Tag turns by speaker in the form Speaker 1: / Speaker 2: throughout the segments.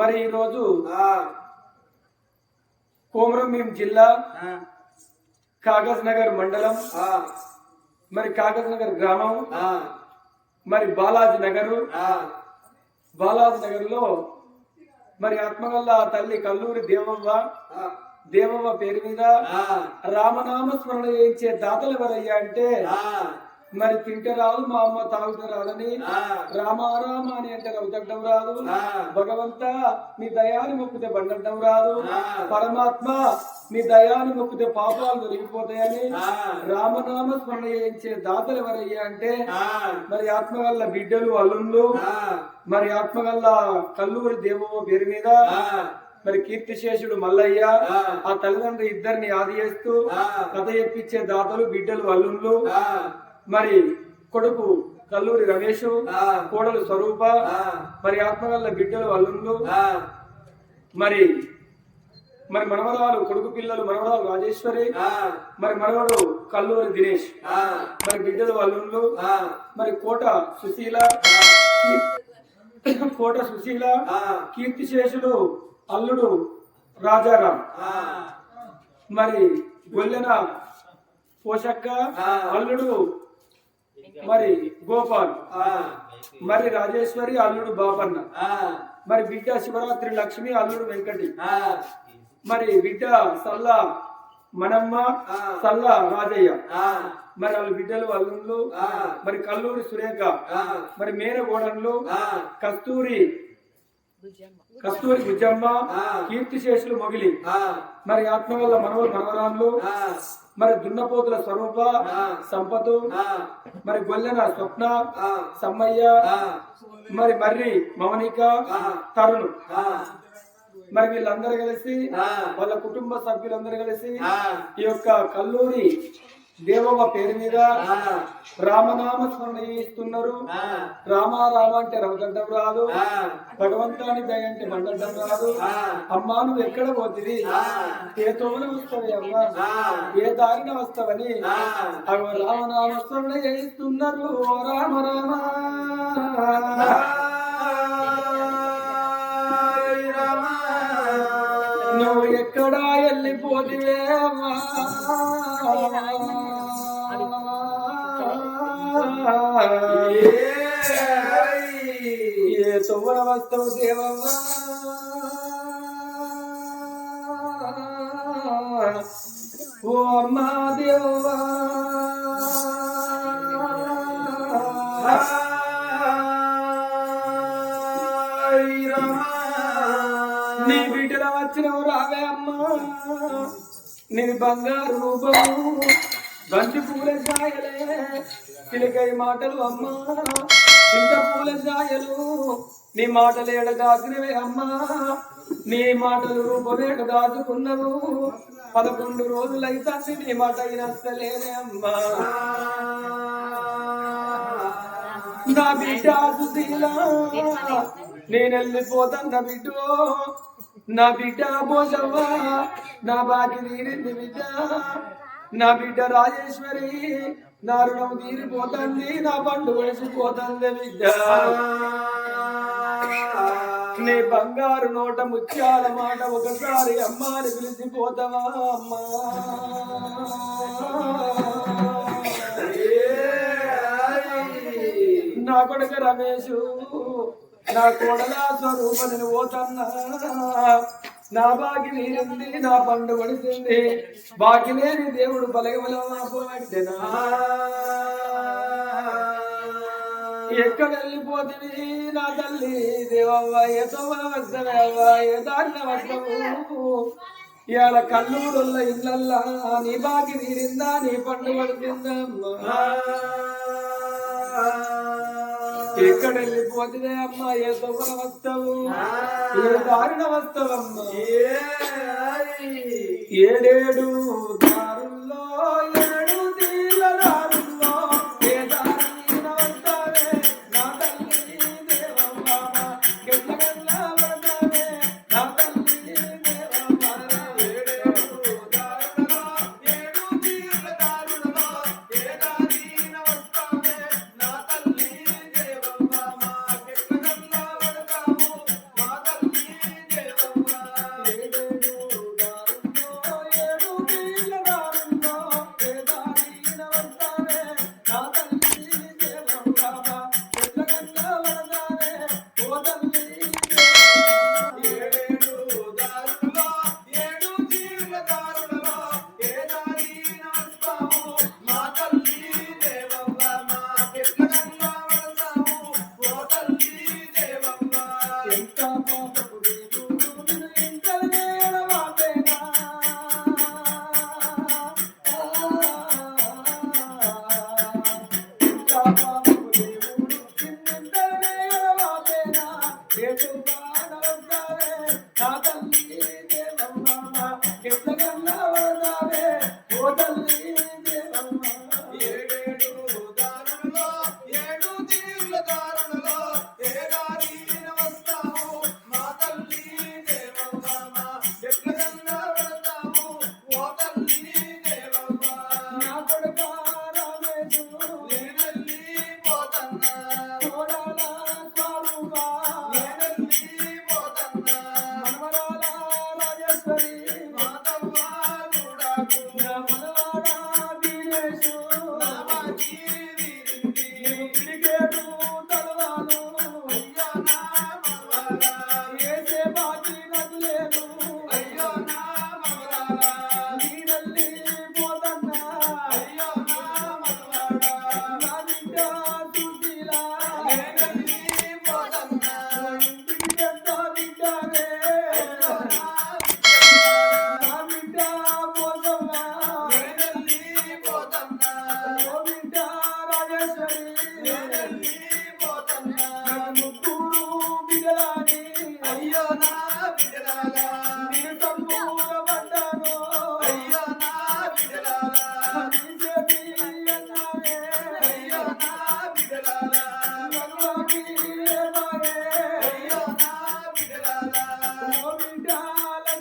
Speaker 1: మరి ఈరోజు కోమరంభీం జిల్లా కాగజ్ నగర్ మండలం మరి కాగజ్ నగర్ గ్రామం మరి బాలాజీ నగరు. బాలాజీ నగర్లో మరి ఆత్మగల్ల తల్లి కల్లూరి దేవవ్వ దేవవ్వ పేరు మీద రామనామ స్మరణ చేయించే దాతలు ఎవరయ్యా అంటే మరి తింటే రాదు మా అమ్మ తాగుతే రాదని. రామారామ అని అంటే రవుతడం రాదు. భగవంత మీ దయాన్ని మొక్కితే బండటం రాదు. పరమాత్మ మీ దయాన్ని మొక్కితే పాపాలు దొరికిపోతాయని. రామనామ స్మరణ చేయించే దాతలు ఎవరయ్యా అంటే మరి ఆత్మగల్ల బిడ్డలు అల్లుళ్ళు మరి ఆత్మగల్ల కల్లూరి దేవమ్మ పేరు మీద మరి కీర్తిశేషుడు మల్లయ్య ఆ. తల్లిదండ్రులు ఇద్దరిని ఆది చేస్తూ కథ చెప్పించే దాతలు బిడ్డలు అల్లుళ్ళు. మరి కొడుకు కల్లూరి రమేష్ కోడలు స్వరూప మరి ఆత్మగల్ల బిడ్డలు అల్లుళ్ళు. మరి మరి మనవరాలు కొడుకు పిల్లలు మనవరాలు రాజేశ్వరి మరి మనవడు కల్లూరి దినేష్ మరి బిడ్డలు అల్లుళ్ళు. మరి కోట సుశీల కోట సుశీల కీర్తిశేషుడు అల్లుడు రాజారాం. మరి గొల్లెన పోషక్క అల్లుడు మరి గోపాల్ మరి రాజేశ్వరి అల్లుడు బాపన్న మరి బిడ్డ శివరాత్రి లక్ష్మి అల్లుడు వెంకటి మరి బిడ్డ సల్ల మనమ్మ సల్ల రాజయ్య మరి వాళ్ళ బిడ్డలు అల్లుళ్ళు మరి కల్లూరి సురేఖ మరి మేనగోడన్లు కస్తూరి కస్తూరి బుజ్జమ్మ కీర్తిశేషులు మొగిలి. మరి ఆత్మ వల్ల మనవలు మనవరాన్లు మరి దున్నపోతుల స్వరూప సంపతు మరి గొల్లెన స్వప్న సమ్మయ్య. మరి మర్రి మౌనిక తరుణ్. మరి వీళ్ళందరూ కలిసి వాళ్ళ కుటుంబ సభ్యులందరూ కలిసి ఈ యొక్క కల్లూరి దేవమ్మ పేరు మీద రామనామ స్మరణ చేయిస్తున్నారు రామ రామ అంటే రవగడ్డం రాదు. భగవంతాని దయ అంటే మండడం రాదు. అమ్మా నువ్వు ఎక్కడ పోతుంది ఏ తోమన వస్తావి అమ్మా? ఏ దారిన వస్తావని? అవి రామనామ స్మరణ చేయిస్తున్నారు. రామ రామ. నువ్వు ఎక్కడా వెళ్ళిపోతివే అమ్మా. ఏ తొవ్వన వస్తావు దేవమ్మా. ఓ అమ్మా దేవమ్మా. నీ బిడ్డల వచ్చినవు రావే అమ్మా. నీ బంగారు రూపము. బంతి పూల ఛాయలే చిలకై మాటలు అమ్మా. చింత పూల ఛాయలు నీ మాటలు ఏడ దాచినవే అమ్మా. నీ మాటలు రూపమేట దాచుకున్నవు. పదకొండు రోజులైతే నీ మాట అయినస్తలేదే అమ్మా. నా బిడ్డ సుశీలా నేను వెళ్ళిపోతాను నా బిడ్డ. నా బిడ్డ పోషవ్వా నా బాకి తీరింది బిడ్డ. నా బిడ్డ రాజేశ్వరి నా రుణం తీరిపోతుంది నా పండు వేసిపోతుంది బిడ్డ. నీ బంగారు నోట ముత్యాల మాట ఒకసారి అమ్మాని పిలిచిపోతావా అమ్మా? నా కొడుకు రమేషు నా కొడలా స్వరూప నేను పోతన్నా. నా బాకి నీరింది నా పండు పడుతుంది బాకి లేని దేవుడు బలగబలమాపోయినా ఎక్కడ వెళ్ళిపోతుంది నా తల్లి? దేవవ్వ ఏతో వస్తవవ్వ వస్తవు ఇవాళ కల్లూరుల్ల ఇళ్ళల్లా నీ బాకి తీరిందా నీ పండు పడుతుందమ్మా ఎక్కడ వెళ్ళిపోతుంది అమ్మా? ఏ తొవ్వన వస్తావు? ఏ దారిన వస్తావమ్మా? ఏడేడు దారుల్లో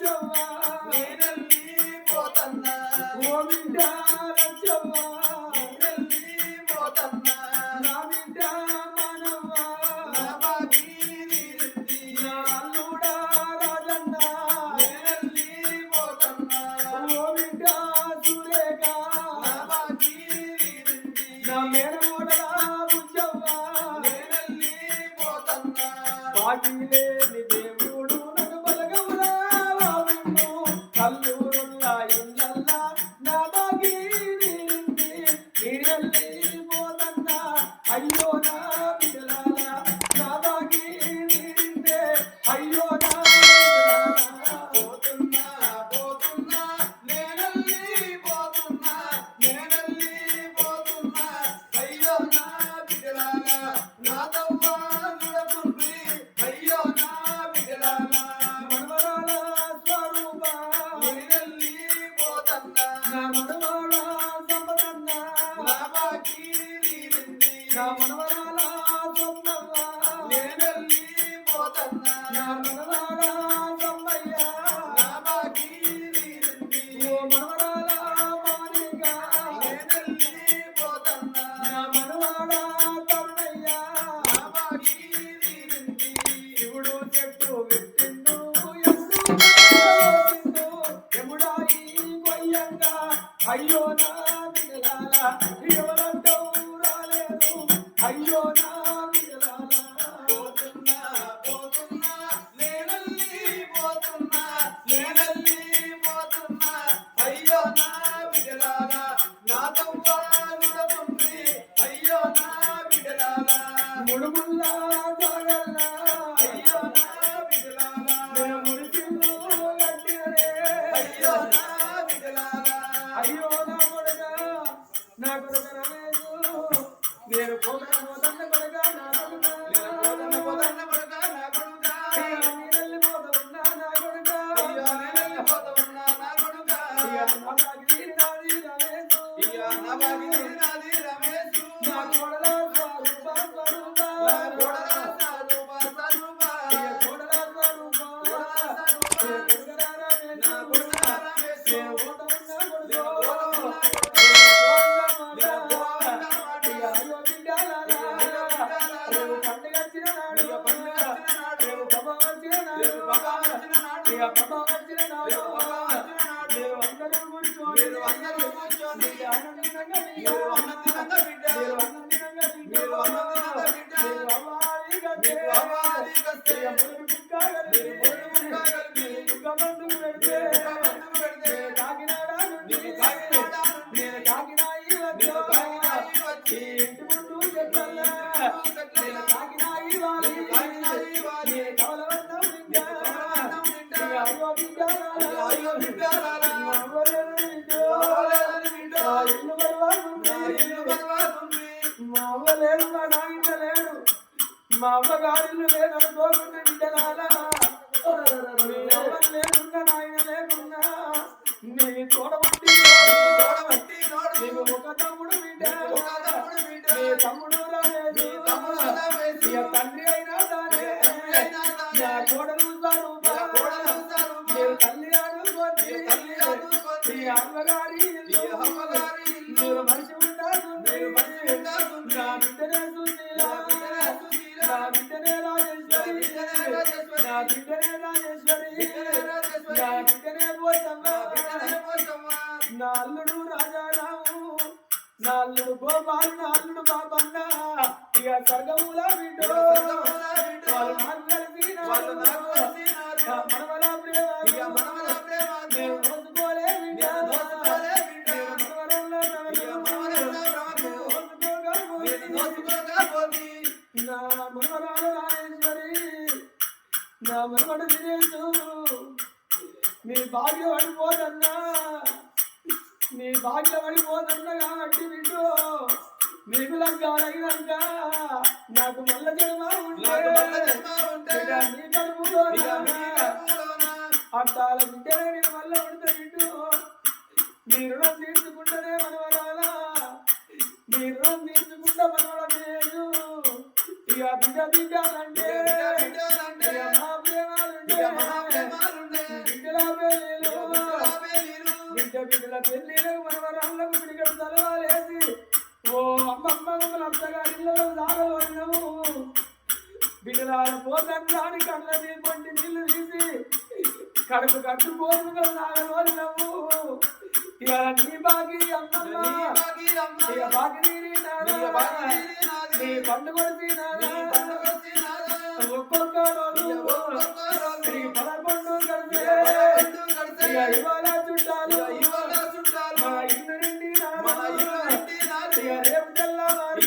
Speaker 1: రాజవ్వ
Speaker 2: నేనల్లి పోతన్న
Speaker 1: ఓ బిడ్డ రాజవ్వ
Speaker 2: నేనల్లి పోతన్న
Speaker 1: నా బిడ్డ మానవ్వ?
Speaker 2: నా బాకి నీరింది
Speaker 1: నా అల్లుడా రాజన్న.
Speaker 2: నేనల్లి పోతన్న
Speaker 1: ఓ బిడ్డ సురేఖ
Speaker 2: నా బాకి నీరింది
Speaker 1: నా మేనమోడలా బుజ్జవ్వ.
Speaker 2: నేనల్లి పోతన్న
Speaker 1: బాకి లేని Amen. నాలుడు రాజారాము నాలుడు గోపాల్ నాలుడు బాబన్న ఇక స్వర్గముల విడో వాళ్ళు నాకు కలిసి
Speaker 2: వాళ్ళు నాకు కలిసి
Speaker 1: మనవల ప్రేమ
Speaker 2: ఇక మనవల ప్రేమ
Speaker 1: నేను
Speaker 2: దోసుకోలే విడా దోసుకోలే
Speaker 1: విడా మనవరంలో
Speaker 2: మనవరంలో దోసుకోగలము దోసుకో
Speaker 1: నా దినేశు నీ భాగ్య పడిపోదన్నా. నీ భాగ్య పడిపోదన్నా కాబట్టి బిడ్డు నీకు లగ్గాలైనాక నాకు మల్ల జన్మ ఉంటే. నీ కడుపులో
Speaker 2: మీ
Speaker 1: అట్టాల బిడ్డనే నేను మల్ల ఉంటే బిడ్డు నీ రుణం తీర్చుకుంటేనే మనవరాలా. నీ రుణం తీర్చుకుంటా కడుపు కట్టు పోతుగా సాగవరినము ఇక నీ బాగి
Speaker 2: నీ
Speaker 1: పండు. ఒక్కొక్క పదకొండు ఇవాళ చుట్టాలు.
Speaker 2: ఇవాళ
Speaker 1: మా ఇల్లు నిండి రేపు తెల్లవారు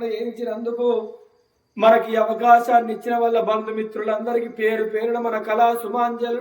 Speaker 1: రామనామ చేయించినందుకు మనకి అవకాశాన్ని ఇచ్చిన వల్ల బంధుమిత్రులందరికీ పేరు పేరున మన కళా సుమాంజలు